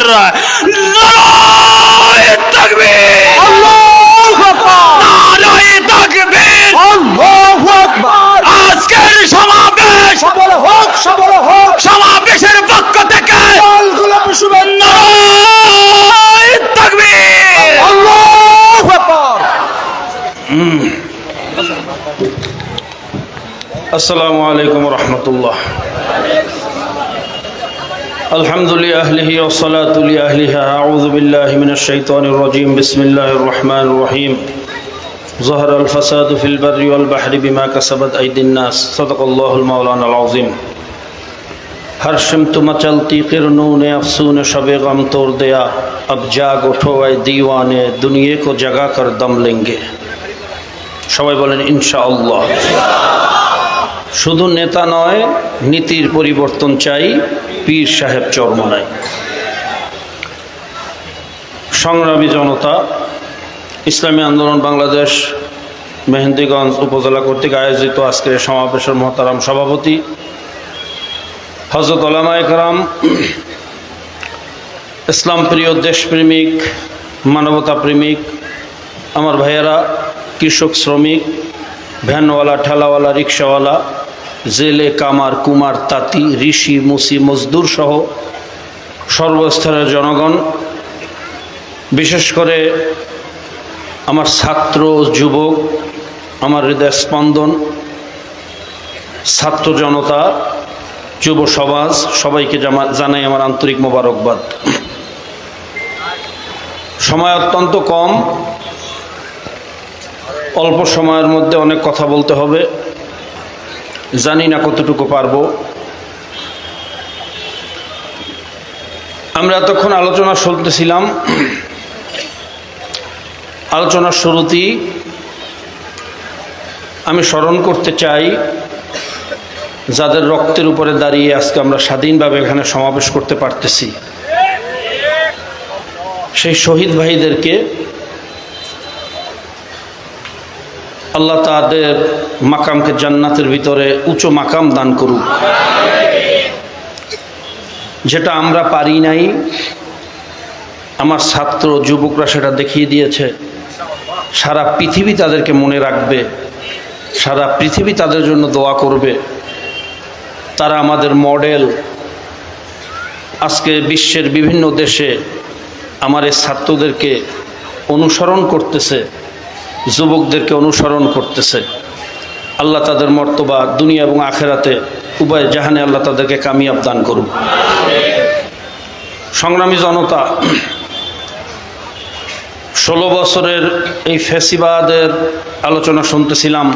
খায়ের নারায়ে তাকবীর আল্লাহু আকবার নারায়ে তাকবীর আল্লাহু আকবার আজকের সমাবেশ সবল হোক সবল হোক সমাবেশের পক্ষ থেকে লাল গোলাপি শুভেচ্ছা নারায়ে তাকবীর আল্লাহু আকবার আসসালামু আলাইকুম রহমতুল্লাহ الحمد لأهله والصلاة لأهلها أعوذ بالله من الشيطان الرجيم بسم الله الرحمن الرحيم ظهر الفساد في البر والبحر بما كسبت أيدي الناس صدق الله المولانا العظيم ہر شمت مچلتی قرنون افسون شب غم توڑ دیا اب جاگ اٹھو اے دیوانے دنیا کو جگا کر دم لیں گے সবাই বলেন ইনশাআল্লাহ শুধু নেতা নয় নীতির পরিবর্তন চাই পীর সাহেব চরমনায় সংগ্রামী জনতা, ইসলামী আন্দোলন বাংলাদেশ, মেহেন্দিগঞ্জ উপজেলা কর্তৃক আয়োজিত আজকের সমাবেশের মহতারাম সভাপতি হজরত ওলামা একরাম, ইসলাম প্রিয় দেশপ্রেমিক, মানবতা প্রেমিক, আমার ভাইয়েরা, কৃষক শ্রমিক, ভ্যানওয়ালা, ঠেলাওয়ালা, রিক্সাওয়ালা জেলে কামার, কুমার, তাঁতি, ঋষি, মুসি, মজদুর সহ সর্বস্তরের জনগণ, বিশেষ করে আমার ছাত্র, যুবক, আমার হৃদয় স্পন্দন ছাত্র জনতা, যুব সমাজ, সবাইকে জানাই আমার আন্তরিক মোবারকবাদ। সময় অত্যন্ত কম। অল্প সময়ের মধ্যে অনেক কথা বলতে হবে। জানি না কতটুকু পারব। আমরা এতক্ষণ আলোচনা শুনতেছিলাম আলোচনার শুরুতেই আমি স্মরণ করতে চাই, যাদের রক্তের উপরে দাঁড়িয়ে আজকে আমরা স্বাধীনভাবে এখানে সমাবেশ করতে পারতেছি। সেই শহীদ ভাইদেরকে আল্লাহ তাদের মাকামকে জান্নাতের ভিতরে উঁচু মাকাম দান করুক। যেটা আমরা পারি নাই, আমার ছাত্র যুবকরা সেটা দেখিয়ে দিয়েছে। সারা পৃথিবী তাদেরকে মনে রাখবে, সারা পৃথিবী তাদের জন্য দোয়া করবে। তারা আমাদের মডেল। আজকে বিশ্বের বিভিন্ন দেশে আমার এই ছাত্রদেরকে অনুসরণ করতেছে। যুবকদেরকে অনুসরণ করতেছে। আল্লাহ তাদের মর্তবা দুনিয়া এবং আখেরাতে উভয় জাহানে আল্লাহ তাদেরকে কামিয়াব দান করুন সংগ্রামী জনতা, ষোলো বছরের এই ফেসিবাদের আলোচনা শুনতেছিলাম।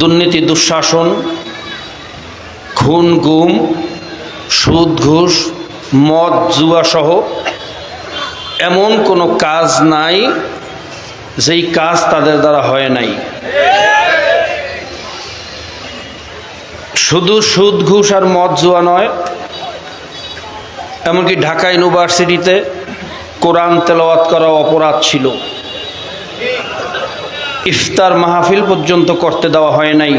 দুর্নীতি, দুঃশাসন খুন গুম সুদ ঘুষ মদ, জুয়া সহ এমন কোনো কাজ নাই যেই কাজ তাদের দ্বারা হয় নাই। শুধু সুদ, ঘুষ আর মদ জুয়া নয়, এমনকি ঢাকা ইউনিভার্সিটিতে কোরআন তেলাওয়াত করা অপরাধ ছিল। ইফতার মাহফিল পর্যন্ত করতে দেওয়া হয় নাই।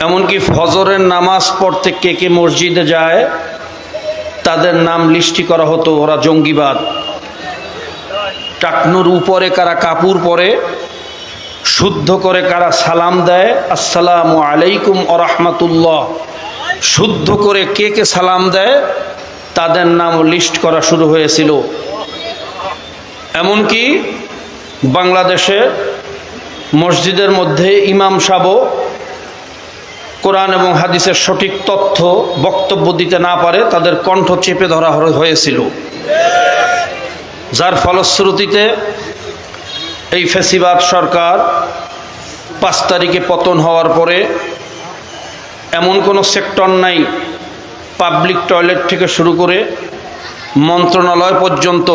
এমনকি ফজরের নামাজ পড়তে কে কে মসজিদে যায়, তাদের নাম লিস্টি করা হতো, ওরা জঙ্গিবাদ। টাকনুর উপরে কারা কাপুর পরে, শুদ্ধ করে কারা সালাম দেয়, আসসালামু আলাইকুম আরহামাতুল্লাহ শুদ্ধ করে কে কে সালাম দেয়, তাদের নাম লিস্ট করা শুরু হয়েছিল। এমনকি বাংলাদেশে মসজিদের মধ্যে ইমাম সাব কোরআন এবং হাদিসের সঠিক তথ্য বক্তব্য দিতে না পারে, তাদের কণ্ঠ চেপে ধরা হয়েছিল। যার ফলশ্রুতিতে এই ফেসিবাদ সরকার পাঁচ তারিখে পতন হওয়ার পরে এমন কোনো সেক্টর নাই পাবলিক টয়লেট থেকে শুরু করে মন্ত্রণালয় পর্যন্ত,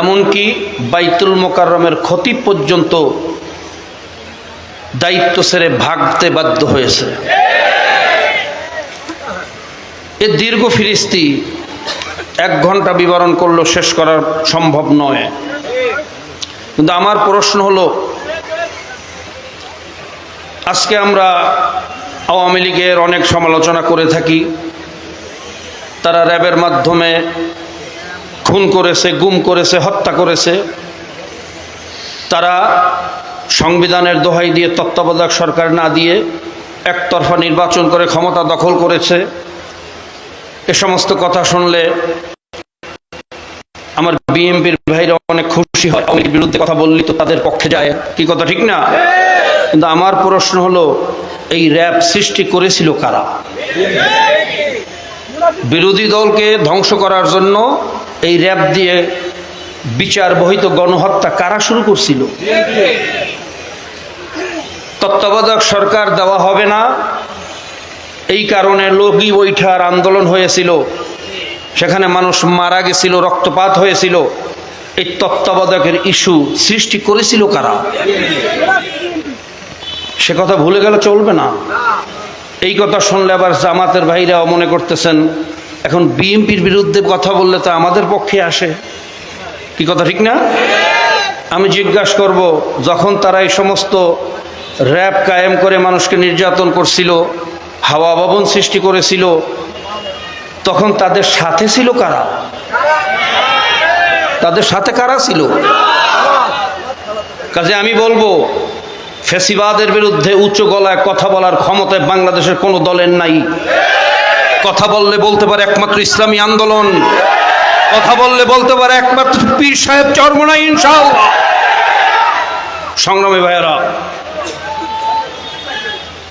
এমনকি বাইতুল মোকাররমের ক্ষতি পর্যন্ত দায়িত্ব সেরে ভাগতে বাধ্য হয়েছে। এ দীর্ঘ ফিরিস্তি এক ঘণ্টা বিবরণ করল, শেষ করা সম্ভব নয়। কিন্তু আমার প্রশ্ন হলো, আজকে আমরা আওয়ামী লীগের অনেক সমালোচনা করে থাকি, তারা র্যাবের মাধ্যমে খুন করেছে, গুম করেছে, হত্যা করেছে। তারা সংবিধানের দোহাই দিয়ে তত্ত্বাবধায়ক সরকার না দিয়ে একতরফা নির্বাচন করে ক্ষমতা দখল করেছে। এ সমস্ত কথা শুনলে আমার বিএমপির ভাইরা অনেক খুশি হয়। লীগের বিরুদ্ধে কথা বললি তো তাদের পক্ষে যায়। কি কথা, ঠিক না? কিন্তু আমার প্রশ্ন হলো, এই র্যাব সৃষ্টি করেছিল কারা? বিরোধী দলকে ধ্বংস করার জন্য এই র্যাব দিয়ে বিচার বহিত গণহত্যা কারা শুরু করছিল? তত্ত্বাবধায়ক সরকার দেওয়া হবে না। এই কারণে লগি বৈঠার আন্দোলন হয়েছিল। সেখানে মানুষ মারা গেছিল, রক্তপাত হয়েছিল। এই তত্ত্বাবধায়কের ইস্যু সৃষ্টি করেছিল কারা? সে কথা ভুলে গেলে চলবে না। এই কথা শুনলে আবার জামাতের ভাইরাও মনে করতেছেন, এখন বিএনপির বিরুদ্ধে কথা বললে তো আমাদের পক্ষে আসে। কি কথা, ঠিক না? আমি জিজ্ঞাসা করব, যখন তারা এই সমস্ত র্যাব কায়েম করে মানুষকে নির্যাতন করছিল, হাওয়া ভবন সৃষ্টি করেছিল তখন তাদের সাথে ছিল কারা? তাদের সাথে কারা ছিল? কাজে আমি বলব, ফেসিবাদের বিরুদ্ধে উচ্চ গলায় কথা বলার ক্ষমতায় বাংলাদেশের কোনো দলের নাই। কথা বললে বলতে পারে একমাত্র ইসলামী আন্দোলন। কথা বললে বলতে পারে একমাত্র পীর সাহেব চরমনাই ইনশাআল্লাহ। সংগ্রামী ভাইয়েরা,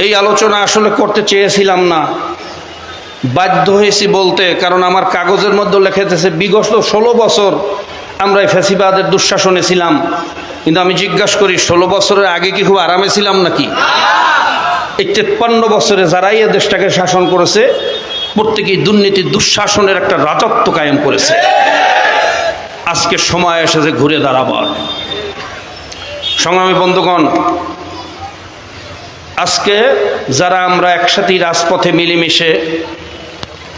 এই আলোচনা আসলে করতে চেয়েছিলাম না। বাধ্য হয়েছি বলতে, কারণ আমার কাগজের মধ্যে লেখেতেছে, বিগত ষোলো বছর আমরা এই ফ্যাসিবাদের দুঃশাসনে ছিলাম। কিন্তু আমি জিজ্ঞাসা করি, ষোলো বছরের আগে কি খুব আরামে ছিলাম নাকি? এই তেপ্পান্ন বছরে যারাই এ দেশটাকে শাসন করেছে, প্রত্যেকেই দুর্নীতি দুঃশাসনের একটা রাজত্ব কায়েম করেছে। আজকে সময় এসেছে ঘুরে দাঁড়াবার সংগ্রামী বন্ধুগণ, আজকে যারা আমরা একসাথেই রাজপথে মিলেমিশে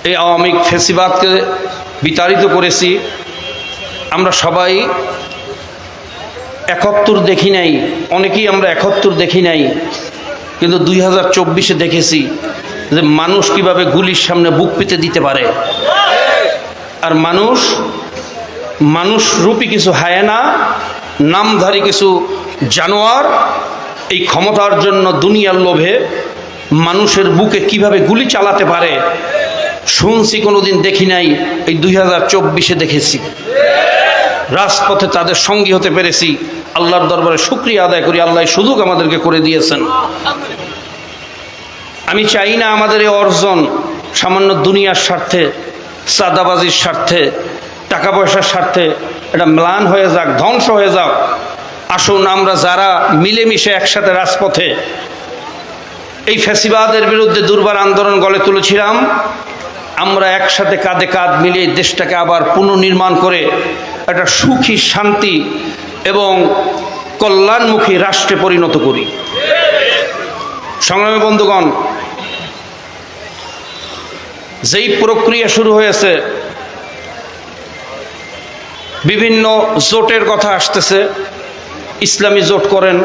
এই আওয়ামী ফেসিবাদকে বিতাড়িত করেছি। আমরা সবাই একাত্তর দেখি নাই, অনেকেই আমরা একাত্তর দেখি নাই, কিন্তু দুই হাজার চব্বিশে দেখেছি যে মানুষ কীভাবে গুলির সামনে বুক পেতে দিতে পারে। আর মানুষ মানুষ রূপী কিছু হায়না, নামধারী কিছু জানোয়ার, এই ক্ষমতার জন্য দুনিয়ার লোভে মানুষের বুকে কীভাবে গুলি চালাতে পারে শুনছি, কোনোদিন দেখি নাই। এই দুই হাজার চব্বিশে দেখেছি। রাজপথে তাদের সঙ্গী হতে পেরেছি। আল্লাহর দরবারে শুক্রিয়া আদায় করি। আল্লাহ সুযোগ আমাদেরকে করে দিয়েছেন। আমি চাই না আমাদের এই অর্জন সামান্য দুনিয়ার স্বার্থে সাদাবাজির স্বার্থে টাকা পয়সার স্বার্থে এটা ম্লান হয়ে যাক, ধ্বংস হয়ে যাক। আসুন আমরা যারা মিলেমিশে একসাথে রাজপথে এই ফ্যাসিবাদের বিরুদ্ধে দুর্বার আন্দোলন গলে তুলেছিলাম আমরা একসাথে কাঁধে কাঁধ মিলিয়ে দেশটাকে আবার পুনর্নির্মাণ করে একটা সুখী, শান্তি এবং কল্যাণমুখী রাষ্ট্রে পরিণত করি। সংগ্রামী বন্ধুগণ, যেই প্রক্রিয়া শুরু হয়েছে, বিভিন্ন জোটের কথা আসতেছে। ইসলামী জোট করেন।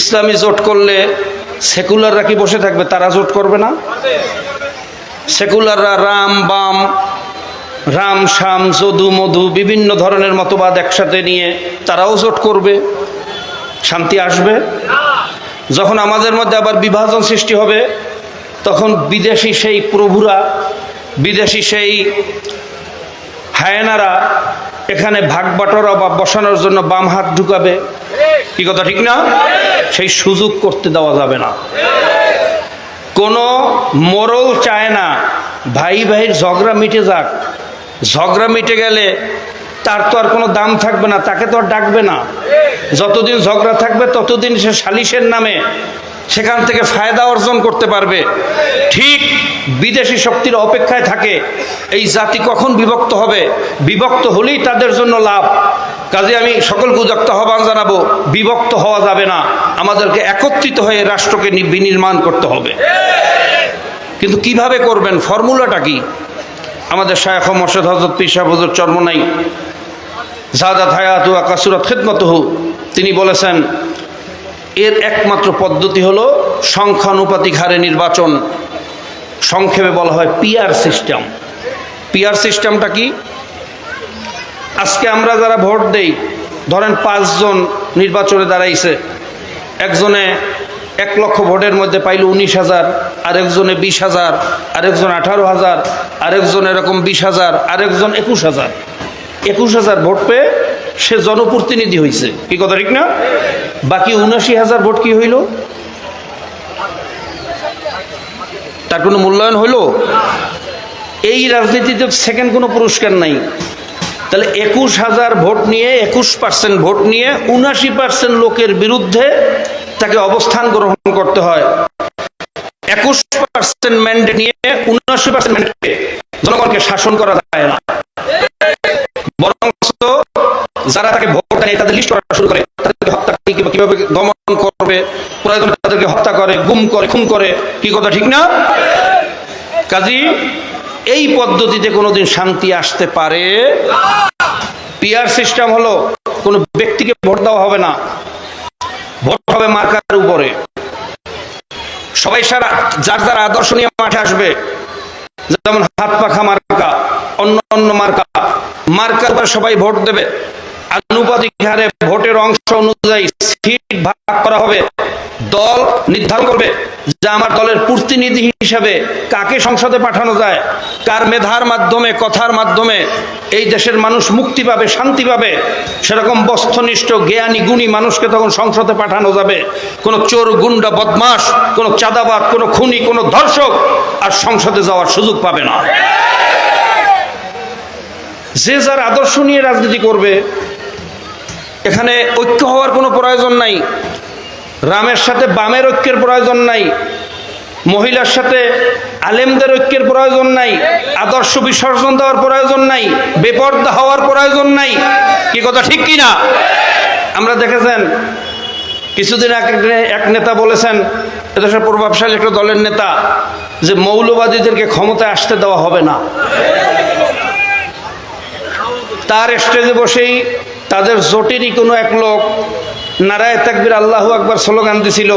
ইসলামী জোট করলে সেকুলাররা কি বসে থাকবে? তারা জোট করবে না? সেকুলাররা রাম, বাম, রাম শাম যদু, মধু, বিভিন্ন ধরনের মতবাদ একসাথে নিয়ে তারাও জোট করবে, শান্তি আসবে। যখন আমাদের মধ্যে আবার বিভাজন সৃষ্টি হবে, তখন বিদেশি সেই প্রভুরা, বিদেশি সেই হায়নারা এখানে ভাগ বাটোয়ারা বা বসানোর জন্য বাম হাত ঢুকাবে। কি কথা ঠিক না? সেই সুযোগ করতে দেওয়া যাবে না। কোনো মোরল চায় না। ভাই ভাইয়ের ঝগড়া মিটে যাক। ঝগড়া মিটে গেলে তার তো আর কোনো দাম থাকবে না, তাকে তো আর ডাকবে না। যতদিন ঝগড়া থাকবে, ততদিন সে সালিশের নামে সেখান থেকে ফায়দা অর্জন করতে পারবে। ঠিক বিদেশি শক্তির অপেক্ষায় থাকে। এই জাতি কখন বিভক্ত হবে? বিভক্ত হলেই তাদের জন্য লাভ। কাজে আমি সকলকে উদাক্ত আহ্বান জানাব, বিভক্ত হওয়া যাবে না। আমাদেরকে একত্রিত হয়ে রাষ্ট্রকে বিনির্মাণ করতে হবে। কিন্তু কীভাবে করবেন? ফর্মুলাটা কি? আমাদের শায়খ মর্শদ হজরত পিসা হজরত চর্মনাই জাদাত হায়াতু কাসুরত খেদমতহু। তিনি বলেছেন এর একমাত্র পদ্ধতি হলো সংখ্যানুপাতিক হারে নির্বাচন। সংক্ষেপে বলা হয় পিআর সিস্টেম। পিয়ার সিস্টেমটা কি? আজকে আমরা যারা ভোট দেই, ধরেন পাঁচজন নির্বাচনে দাঁড়াইছে, একজনে এক লক্ষ ভোটের মধ্যে পাইল উনিশ হাজার, আরেকজনে বিশ হাজার, আরেকজন আঠারো হাজার, আরেকজন এরকম বিশ হাজার, আরেকজন একুশ হাজার। একুশ হাজার ভোট পেয়ে সে জনপ্রতিনিধি হয়েছে কি কথা ঠিক না? বাকি উনাশি হাজার ভোট কি হইল? তার কোনো মূল্যায়ন হইল? এই রাজনীতিতে সেকেন্ড কোনো পুরস্কার নাই। তাহলে একুশ হাজার ভোট নিয়ে একুশ পার্সেন্ট ভোট নিয়ে উনাশি পার্সেন্ট লোকের বিরুদ্ধে তাকে অবস্থান গ্রহণ করতে হয়। একুশ পার্সেন্ট ম্যান্ডেট নিয়ে উনাশি পার্সেন্ট ম্যান্ডেটে জনগণকে শাসন করা যায় না। বরং যারা তাকে ভোট দেয় তাদের লিস্ট করা শুরু করে। তাদেরকে হত্যা কীভাবে দমন করবে প্রয়োজনে তাদেরকে হত্যা করে, গুম করে, খুন করে, কি কথা ঠিক না? কাজী, এই পদ্ধতিতে কোনোদিন শান্তি আসতে পারে? পিআর সিস্টেম হলো, কোনো ব্যক্তিকে ভোট দেওয়া হবে না। ভোট হবে মার্কার উপরে। সবাই সারা যার যার আদর্শ নিয়ে মাঠে আসবে, যেমন হাত পাখা মার্কা, অন্য অন্য মার্কা, মার্কার সবাই ভোট দেবে। আনুপাতিক হারে ভোটের অংশ অনুযায়ী সিট ভাগ করা হবে। দল নির্ধারণ করবে যে আমার দলের প্রতিনিধি হিসাবে কাকে সংসদে পাঠানো যায়, কার মেধার মাধ্যমে, কথার মাধ্যমে এই দেশের মানুষ মুক্তি পাবে, শান্তি পাবে। সেরকম বস্তুনিষ্ঠ, জ্ঞানী, গুণী মানুষকে তখন সংসদে পাঠানো যাবে। কোনো চোর, গুন্ডা বদমাস কোনো চাঁদাবাদ, কোনো খুনি, কোনো ধর্ষক আর সংসদে যাওয়ার সুযোগ পাবে না। যে যার আদর্শ নিয়ে রাজনীতি করবে এখানে ঐক্য হওয়ার কোনো প্রয়োজন নাই। রামের সাথে বামের ঐক্যের প্রয়োজন নাই। মহিলার সাথে আলেমদের ঐক্যের প্রয়োজন নাই। আদর্শ বিসর্জন দেওয়ার প্রয়োজন নাই। বেপর্দা হওয়ার প্রয়োজন নাই। কি কথা ঠিক কি না আমরা দেখেছেন, কিছুদিন এক নেতা বলেছেন এদেশের প্রভাবশালী একটা দলের নেতা, যে মৌলবাদীদেরকে ক্ষমতায় আসতে দেওয়া হবে না। তার স্টেজে বসেই তাদের জোটেরই কোনো এক লোক নারায় তাকবির আল্লাহ আকবার স্লোগান দিছিল,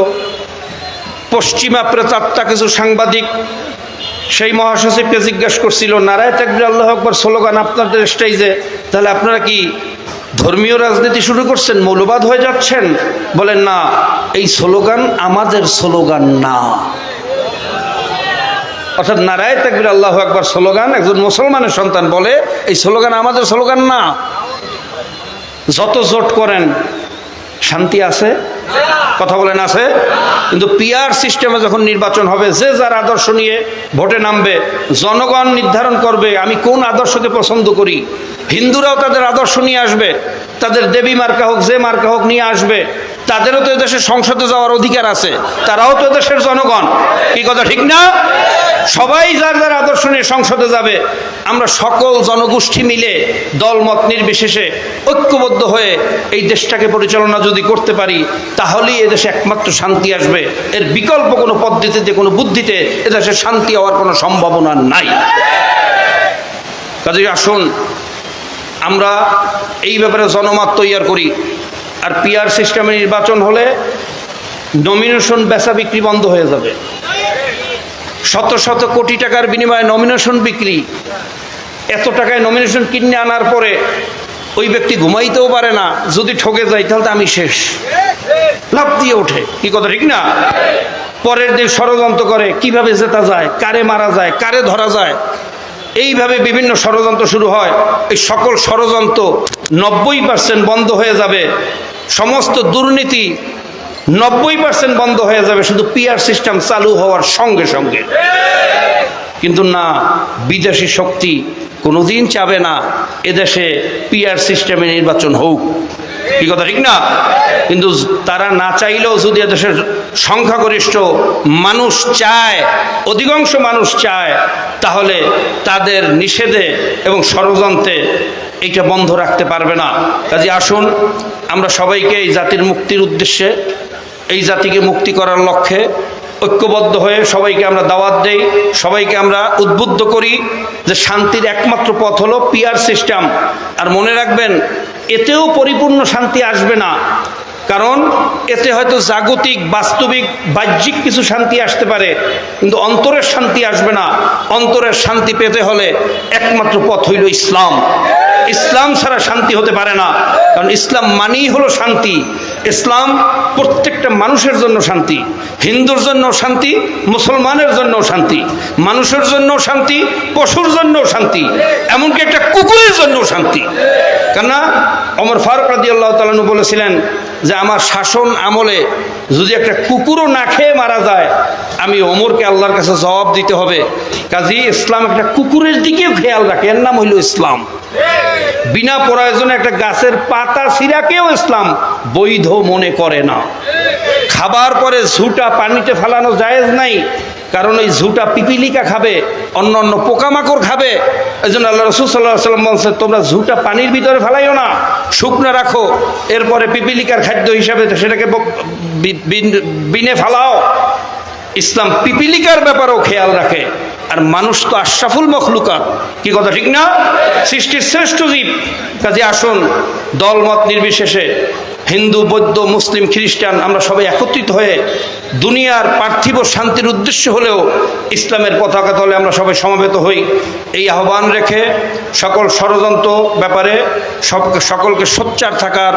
পশ্চিমা প্রেতাত্মা কিছু সাংবাদিক সেই মহাসচিবকে জিজ্ঞাসা করছিল, নারায় তাকবির আল্লাহ আকবার স্লোগান আপনাদের স্টেজে, তাহলে আপনারা কি ধর্মীয় রাজনীতি শুরু করছেন, মৌলবাদ হয়ে যাচ্ছেন? বলেন, না, এই স্লোগান আমাদের স্লোগান না। অর্থাৎ নারায় তাকবির আল্লাহ একবার স্লোগান একজন মুসলমানের সন্তান বলে, এই স্লোগান আমাদের স্লোগান না। যত জোট করেন, শান্তি আছে? কথা বলেন আছে? কিন্তু পিআর সিস্টেমে যখন নির্বাচন হবে, যে যার আদর্শ নিয়ে ভোটে নামবে, জনগণ নির্ধারণ করবে, আমি কোন আদর্শকে পছন্দ করি? হিন্দুরাও তাদের আদর্শ নিয়ে আসবে, তাদের দেবী মার্কা হোক, যে মার্কা হোক নিয়ে আসবে, তাদেরও তো এদেশের সংসদে যাওয়ার অধিকার আছে, তারাও তো দেশের জনগণ। কি কথা, ঠিক না? সবাই যার যার আদর্শ নিয়ে সংসদে যাবে, আমরা সকল জনগোষ্ঠী মিলে দলমত নির্বিশেষে ঐক্যবদ্ধ হয়ে এই দেশটাকে পরিচালনা যদি করতে পারি, তাহলেই এদেশে একমাত্র শান্তি আসবে। এর বিকল্প কোনো পদ্ধতিতে কোনো বুদ্ধিতে এদেশে শান্তি হওয়ার কোনো সম্ভাবনা নাই। কাজে আসুন, আমরা এই ব্যাপারে জনমত তৈরি করি। আর পিআর সিস্টেমে নির্বাচন হলে নমিনেশন বেচা বিক্রি বন্ধ হয়ে যাবে। শত শত কোটি টাকার বিনিময়ে নমিনেশন বিক্রি। এত টাকায় নমিনেশন কিনে আনার পরে ওই ব্যক্তি ঘুমাইতেও পারে না। যদি ঠকে যায়, তাহলে আমি শেষ। লাভ দিয়ে ওঠে। কি কথা, ঠিক না? পরের দিন ষড়যন্ত্র করে। কীভাবে জেতা যায়? কারে মারা যায়? কারে ধরা যায়? এইভাবে বিভিন্ন ষড়যন্ত্র শুরু হয়। এই সকল ষড়যন্ত্র নব্বই পার্সেন্ট বন্ধ হয়ে যাবে। সমস্ত দুর্নীতি নব্বই পার্সেন্ট বন্ধ হয়ে যাবে, শুধু পিআর সিস্টেম চালু হওয়ার সঙ্গে সঙ্গে। কিন্তু না, বিদেশি শক্তি কোনোদিন চাবে না এদেশে পিআর সিস্টেমে নির্বাচন হোক। কি কথা, ঠিক না? কিন্তু তারা না চাইলেও যদি এদেশের সংখ্যাগরিষ্ঠ মানুষ চায়, অধিকাংশ মানুষ চায়, তাহলে তাদের নিষেধে এবং ষড়যন্ত্রে এইটা বন্ধ রাখতে পারবে না। কাজে আসুন, আমরা সবাইকে এই জাতির মুক্তির উদ্দেশ্যে এই জাতিকে মুক্তি করার লক্ষ্যে ঐক্যবদ্ধ হয়ে সবাইকে আমরা দাওয়াত দেই, সবাইকে আমরা উদ্বুদ্ধ করি যে শান্তির একমাত্র পথ হলো পিয়ার সিস্টেম। আর মনে রাখবেন, এতেও পরিপূর্ণ শান্তি আসবে না। কারণ এতে হয়তো জাগতিক, বাস্তবিক, বাহ্যিক কিছু শান্তি আসতে পারে, কিন্তু অন্তরের শান্তি আসবে না। অন্তরের শান্তি পেতে হলে একমাত্র পথ হইল ইসলাম। ইসলাম ছাড়া শান্তি হতে পারে না, কারণ ইসলাম মানেই হলো শান্তি। ইসলাম প্রত্যেকটা মানুষের জন্য শান্তি, হিন্দুর জন্য শান্তি, মুসলমানের জন্য শান্তি, মানুষের জন্য শান্তি, পশুর জন্য শান্তি, এমনকি একটা কুকুরের জন্য শান্তি। কেননা অমর ফারুক রাদি আল্লাহ তালু বলেছিলেন যে আমার শাসন আমলে যদি একটা কুকুরও না খেয়ে মারা যায়, আমি অমরকে আল্লাহর কাছে জবাব দিতে হবে। কাজী, ইসলাম একটা কুকুরের দিকেও খেয়াল রাখে। এর নাম হইল ইসলাম। বিনা প্রয়োজনে একটা গাছের পাতা সিরাকেও ইসলাম বৈধ মনে করে না। খাবার পরে ঝুটা পানিতে ফেলানো জায়েজ নাই। কারণ ওই ঝুটা পিপিলিকা খাবে, অন্য অন্য পোকামাকড় খাবে। এই জন্য আল্লাহ রসুল সাল্লাহ সাল্লাম বলছে তোমরা ঝুটা পানির ভিতরে ফেলাইও না, শুকনো রাখো। এরপরে পিপিলিকার খাদ্য হিসাবে সেটাকে বিন- ফেলাও। ইসলাম পিপিলিকার ব্যাপারেও খেয়াল রাখে। আর মানুষ তো আশরাফুল মখলুকাত। কি কথা, ঠিক না? সৃষ্টির শ্রেষ্ঠ জীব। কাজে আসুন, দলমত নির্বিশেষে। হিন্দু, বৌদ্ধ, মুসলিম, খ্রিস্টান আমরা সবাই একত্রিত হয়ে দুনিয়ার পার্থিব শান্তির উদ্দেশ্য হলেও ইসলামের পতাকা তলে আমরা সবাই সমবেত হই। এই আহ্বান রেখে সকল ষড়যন্ত্র ব্যাপারে সব সকলকে সোচ্চার থাকার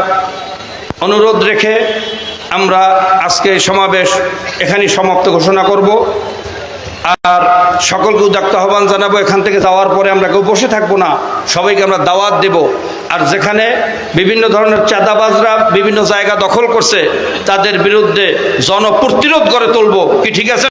অনুরোধ রেখে আমরা আজকে সমাবেশ এখানেই সমাপ্ত ঘোষণা করব। আর সকলকে উদাক্ত আহ্বান জানাব, এখান থেকে যাওয়ার পরে আমরা কেউ বসে থাকব না, সবাইকে আমরা দাওয়াত দেব। আর যেখানে বিভিন্ন ধরনের চাঁদাবাজরা বিভিন্ন জায়গা দখল করছে, তাদের বিরুদ্ধে জনপ্রতিরোধ গড়ে তুলব। কি ঠিক আছে?